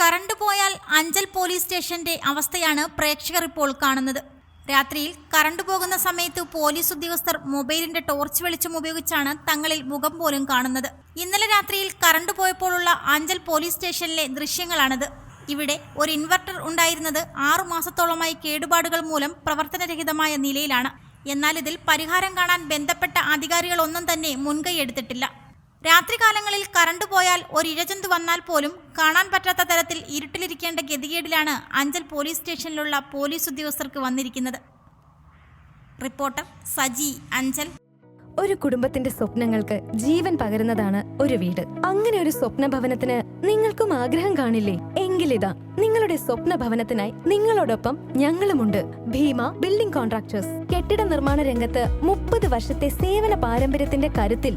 Current പോയാൽ Anchal police സ്റ്റേഷന്റെ അവസ്ഥയാണ് പ്രേക്ഷകർ ഇപ്പോൾ കാണുന്നത്. രാത്രിയിൽ കറണ്ട് പോകുന്ന സമയത്ത് പോലീസ് ഉദ്യോഗസ്ഥർ മൊബൈലിന്റെ ടോർച്ച് വെളിച്ചം ഉപയോഗിച്ചാണ് തങ്ങളിൽ മുഖം പോലും കാണുന്നത്. ഇന്നലെ രാത്രിയിൽ കറണ്ട് പോയപ്പോഴുള്ള അഞ്ചൽ പോലീസ് സ്റ്റേഷനിലെ ദൃശ്യങ്ങളാണിത്. ഇവിടെ ഒരു ഇൻവെർട്ടർ ഉണ്ടായിരുന്നത് ആറു മാസത്തോളമായി കേടുപാടുകൾ മൂലം പ്രവർത്തനരഹിതമായ നിലയിലാണ്. എന്നാൽ ഇതിൽ പരിഹാരം കാണാൻ ബന്ധപ്പെട്ട അധികാരികളൊന്നും തന്നെ മുൻകൈ എടുത്തിട്ടില്ല. രാത്രികാലങ്ങളിൽ കറണ്ട് പോയാൽ ഒരു ഇഴജന്തു വന്നാൽ പോലും കാണാൻ പറ്റാത്ത തരത്തിൽ ഇരുട്ടിലിരിക്കേണ്ട ഗതികേടിലാണ് അഞ്ചൽ പോലീസ് സ്റ്റേഷനിലുള്ള പോലീസ് ഉദ്യോഗസ്ഥർക്ക് വന്നിരിക്കുന്നത്. റിപ്പോർട്ടർ സജി അഞ്ചൽ. ഒരു കുടുംബത്തിന്റെ സ്വപ്നങ്ങൾക്ക് ജീവൻ പകരുന്നതാണ് ഒരു വീട്. അങ്ങനെ ഒരു സ്വപ്ന ഭവനത്തിന് നിങ്ങൾക്കും ആഗ്രഹം കാണില്ലേ? എങ്കിലിതാ നിങ്ങളുടെ സ്വപ്ന ഭവനത്തിനായി നിങ്ങളോടൊപ്പം ഞങ്ങളുമുണ്ട്. Bhima building contractors. കെട്ടിട നിർമ്മാണ രംഗത്ത് മുപ്പത് വർഷത്തെ സേവന പാരമ്പര്യത്തിന്റെ കരുത്തിൽ